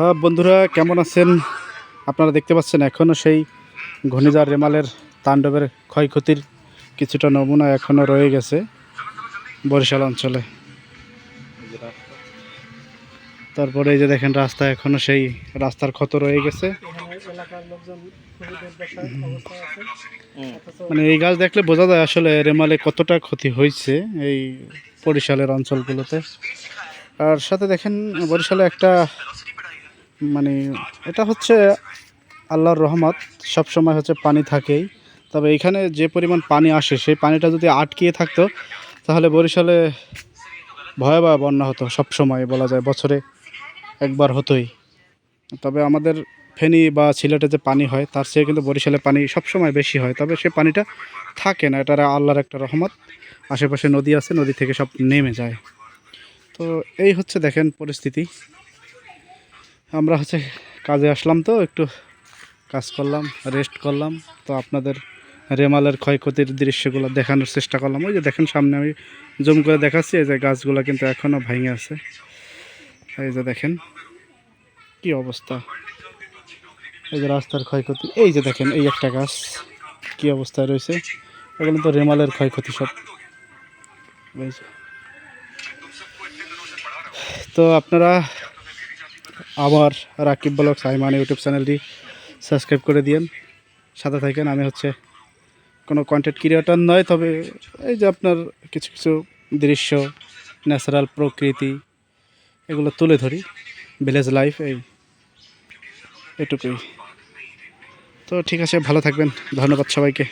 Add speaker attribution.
Speaker 1: হ্যাঁ বন্ধুরা, কেমন আছেন? আপনারা দেখতে পাচ্ছেন এখনও সেই ঘূর্ণিঝড় রেমালের তাণ্ডবের ক্ষয়ক্ষতির কিছুটা নমুনা এখনও রয়ে গেছে বরিশাল অঞ্চলে। তারপরে এই যে দেখেন, রাস্তা এখনও সেই রাস্তার ক্ষত রয়ে গেছে। মানে এই গাছ দেখলে বোঝা যায় আসলে রেমালে কতটা ক্ষতি হয়েছে এই বরিশালের অঞ্চলগুলোতে। আর সাথে দেখেন, বরিশালে একটা মানে এটা হচ্ছে আল্লাহর রহমত সব সময় হচ্ছে পানি থাকেই। তবে এখানে যে পরিমাণ পানি আসে, সেই পানিটা যদি আটকিয়ে থাকতো, তাহলে বরিশালে ভয়াবহ বন্যা হতো সব সময় বলা যায়, বছরে একবার হতোই। তবে আমাদের ফেনী বা সিলেটে যে পানি হয়, তার চেয়ে কিন্তু বরিশালে পানি সবসময় বেশি হয়। তবে সে পানিটা থাকে না, এটা আল্লাহর একটা রহমত। আশেপাশে নদী আছে, নদী থেকে সব নেমে যায়। তো এই হচ্ছে দেখেন পরিস্থিতি। আমরা হচ্ছে কাজে আসলাম তো, একটু কাজ করলাম রেস্ট করলাম। তো আপনাদের রেমালের ক্ষয়ক্ষতির দৃশ্যগুলো দেখানোর চেষ্টা করলাম। ওই যে দেখেন সামনে আমি জুম করে দেখাচ্ছি, এই যে গাছগুলো কিন্তু এখনও ভেঙে আছে। এই যে দেখেন কি অবস্থা। এই যে রাস্তার ক্ষয়ক্ষতি, এই যে দেখেন এই একটা গাছ কি অবস্থায় রয়েছে। এগুলো তো রেমালের ক্ষয়ক্ষতি সব। তো আপনারা আমার রাকিব ব্লগ সাইমান ইউটিউব চ্যানেলটি সাবস্ক্রাইব করে দিয়েন। সাথে থাকেন, আমি হচ্ছে কোনো কন্টেন্ট ক্রিয়েটর নয়, তবে এই যে আপনার কিছু কিছু দৃশ্য ন্যাচারাল প্রকৃতি এগুলো তুলে ধরি ভিলেজ লাইফ এই এটুকুই। তো ঠিক আছে, ভালো থাকবেন, ধন্যবাদ সবাইকে।